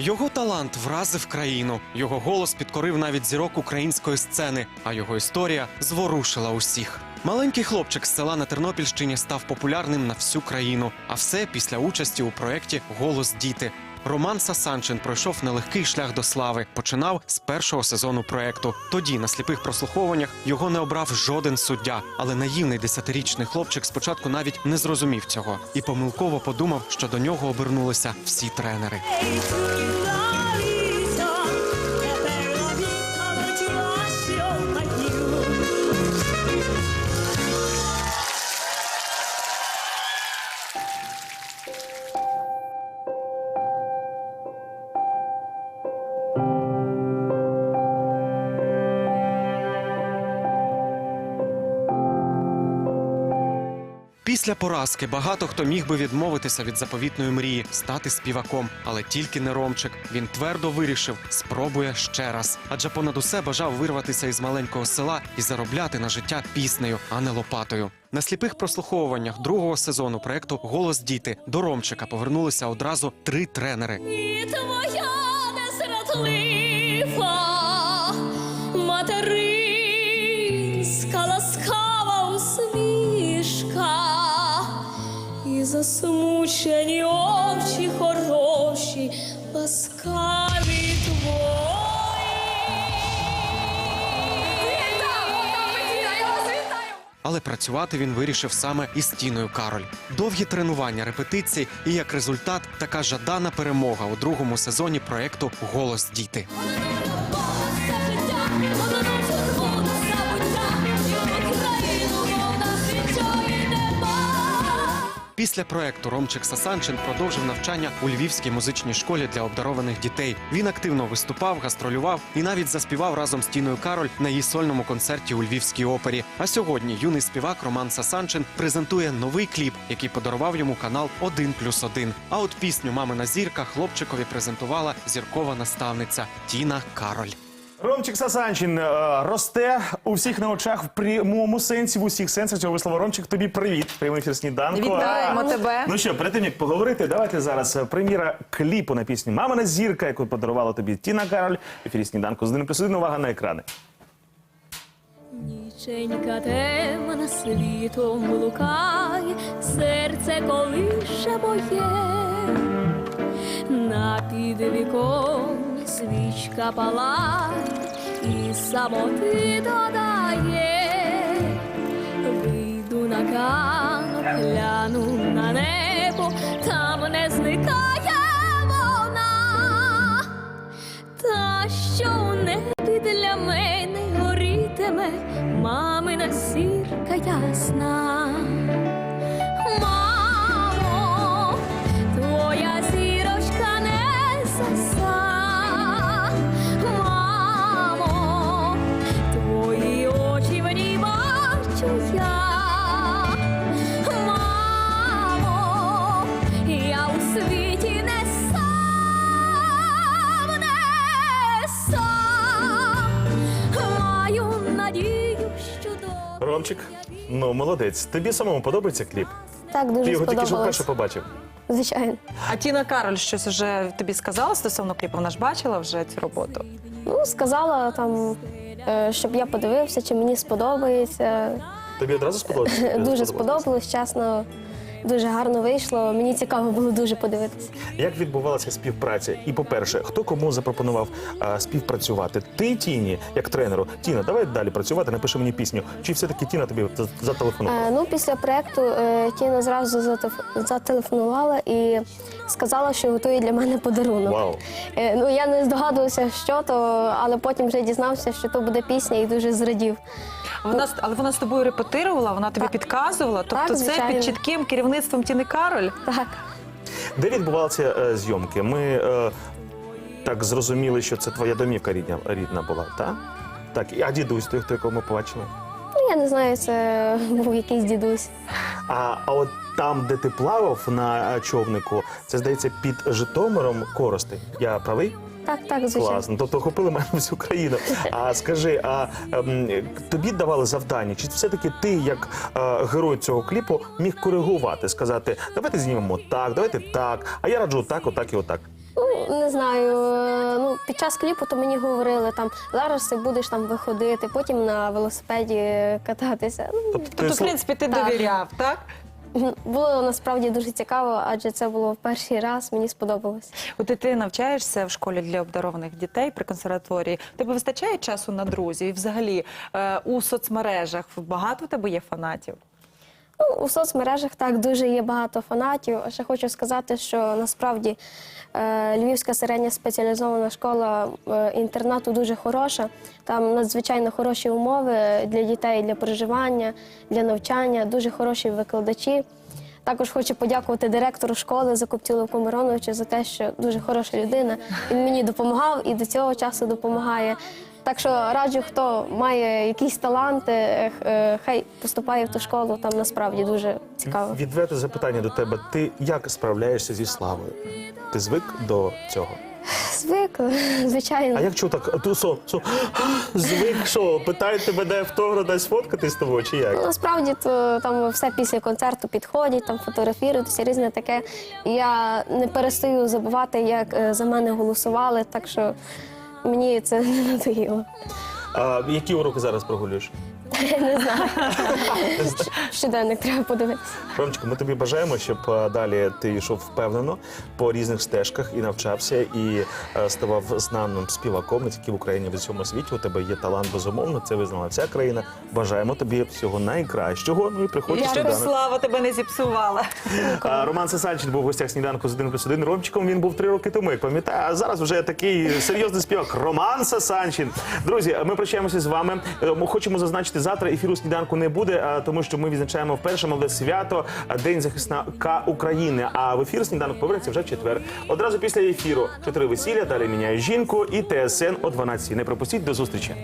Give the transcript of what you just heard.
Його талант вразив країну. Його голос підкорив навіть зірок української сцени, а його історія зворушила усіх. Маленький хлопчик з села на Тернопільщині став популярним на всю країну. А все після участі у проєкті Голос діти. Роман Сасанчин пройшов нелегкий шлях до слави. Починав з першого сезону проекту. Тоді на сліпих прослуховуваннях його не обрав жоден суддя. Але наївний десятирічний хлопчик спочатку навіть не зрозумів цього і помилково подумав, що до нього обернулися всі тренери. Після поразки багато хто міг би відмовитися від заповітної мрії стати співаком, але тільки не Ромчик. Він твердо вирішив, спробує ще раз. Адже понад усе бажав вирватися із маленького села і заробляти на життя піснею, а не лопатою. На сліпих прослуховуваннях другого сезону проекту Голос діти до Ромчика повернулися одразу три тренери. І твоя незрадлива материнська засмучені очі хороші, ласкаві твої. Але працювати він вирішив саме із Тіною Кароль. Довгі тренування, репетиції і як результат така жадана перемога у другому сезоні проекту Голос діти. Після проекту Ромчик Сасанчин продовжив навчання у Львівській музичній школі для обдарованих дітей. Він активно виступав, гастролював і навіть заспівав разом з Тіною Кароль на її сольному концерті у Львівській опері. А сьогодні юний співак Роман Сасанчин презентує новий кліп, який подарував йому канал «1 плюс 1». А от пісню Мамина зірка хлопчикові презентувала зіркова наставниця Тіна Кароль. Ромчик Сасанчин е, росте у всіх на очах в прямому сенсі, в усіх сенсах цього вислова. Ромчик, тобі привіт. Прямий ефір сніданку. Вітаємо А, тебе. Ну що, перед тим як поговорити, давайте зараз е, прем'єра кліпу на пісню Мамина зірка, яку подарувала тобі Тіна Кароль. В ефірі сніданку з 1 плюс 1. Увага на екрани. Ніченька темна світом блукає, серце колише моє, на підвіконні свічка палає і самоти додає. Вийду на ганок, гляну на небо, там не зникає вона. Та що у небі для мене горітиме, мамина сірка ясна. Ромчик, ну молодець. Тобі самому подобається кліп? Так, Ти дуже його тільки що сподобалось. вперше побачив. Звичайно. А Тіна Кароль щось вже тобі сказала стосовно кліпу? Вона ж бачила вже цю роботу. Ну, сказала там, е, щоб я подивився, чи мені сподобається. Тобі одразу сподобалося? Дуже сподобалось, чесно. Дуже гарно вийшло. Мені цікаво було дуже подивитися. Як відбувалася співпраця? І по-перше, хто кому запропонував а, співпрацювати? Ти Тіні, як тренеру. Тіна, давай далі працювати, напиши мені пісню. Чи все-таки Тіна тобі за- зателефонувала? Е, ну, після проєкту е, Тіна зразу зателефонувала і сказала, що готує для мене подарунок. Вау. Е, ну, я не здогадувався, що то, але потім вже дізнався, що то буде пісня і дуже зрадів. Вона з- але вона з тобою репетирувала, вона тобі Так. підказувала. Тобто, Так, це звичайно. під чітким керівництвом Тіни Кароль. Так. Де відбувалися е, зйомки? Ми е, так зрозуміли, що це твоя домівка рідня, рідна була, так? Так, і- а дідусь, той, хто якого ми побачили? Ну, я не знаю, це був якийсь дідусь. А, а от там, де ти плавав на е, човнику, це здається під Житомиром Коростень. Я правий? Так, так, звичайно. Класно. Тобто охопили майже всю країну. А скажи, а ем, тобі давали завдання? Чи все-таки ти, як е, герой цього кліпу, міг коригувати, сказати, давайте знімемо так, давайте так, а я раджу так, отак і отак. Ну, не знаю. е, Ну, під час кліпу то мені говорили там зараз ти будеш там виходити, потім на велосипеді кататися. Ну, Тобто, ти Тобто, в слу- принципі, ти Так. довіряв, так? Було насправді дуже цікаво, адже це було перший раз, мені сподобалось. От ти навчаєшся в школі для обдарованих дітей при консерваторії. Тебе вистачає часу на друзів? І взагалі е, у соцмережах багато тебе є фанатів? Ну, у соцмережах так дуже є багато фанатів. Ще хочу сказати, що насправді е, Львівська середня спеціалізована школа е, інтернату дуже хороша. Там надзвичайно хороші умови для дітей, для проживання, для навчання, дуже хороші викладачі. Також хочу подякувати директору школи Закоптілу Комароновичу за те, що дуже хороша людина. Він мені допомагав і до цього часу допомагає. Так що раджу, хто має якісь таланти, е, хай поступає в ту школу. Там насправді дуже цікаво. Відверте запитання до тебе. Ти як справляєшся зі славою? Ти звик до цього? Звик, звичайно. А як чого так? Ту со, со, звик, що? Питають тебе, де автограф, дай сфоткати з тобою, чи Ну, як? Насправді то там все після концерту підходять, там фотографіруються, різне таке. Я не перестаю забувати, як е, за мене голосували, так що мені це не надоїло. А, які уроки зараз прогулюєш? Щоденник треба подивитися. Ромчику, ми тобі бажаємо, щоб е, далі ти йшов впевнено по різних стежках і навчався, і е, ставав знаним співаком не тільки в Україні, а й в усьому світі. У тебе є талант, безумовно. Це визнала вся країна. Бажаємо тобі всього найкращого. Ну і приходь І на щоб слава тебе не зіпсувала. А, Роман Сасанчин був в гостях сніданку з 1 плюс 1 Ромчиком. Він був три роки тому, як пам'ятаю. А зараз вже такий серйозний співак. Роман Сасанчин. Друзі, ми прощаємося з вами. Е, Ми хочемо зазначити, завтра ефіру сніданку не буде, тому що ми відзначаємо вперше молоде свято День захисника України. А в ефір сніданок повернеться вже в четвер. Одразу після ефіру чотири весілля. Далі міняю жінку і ТСН о 12. Не пропустіть до зустрічі.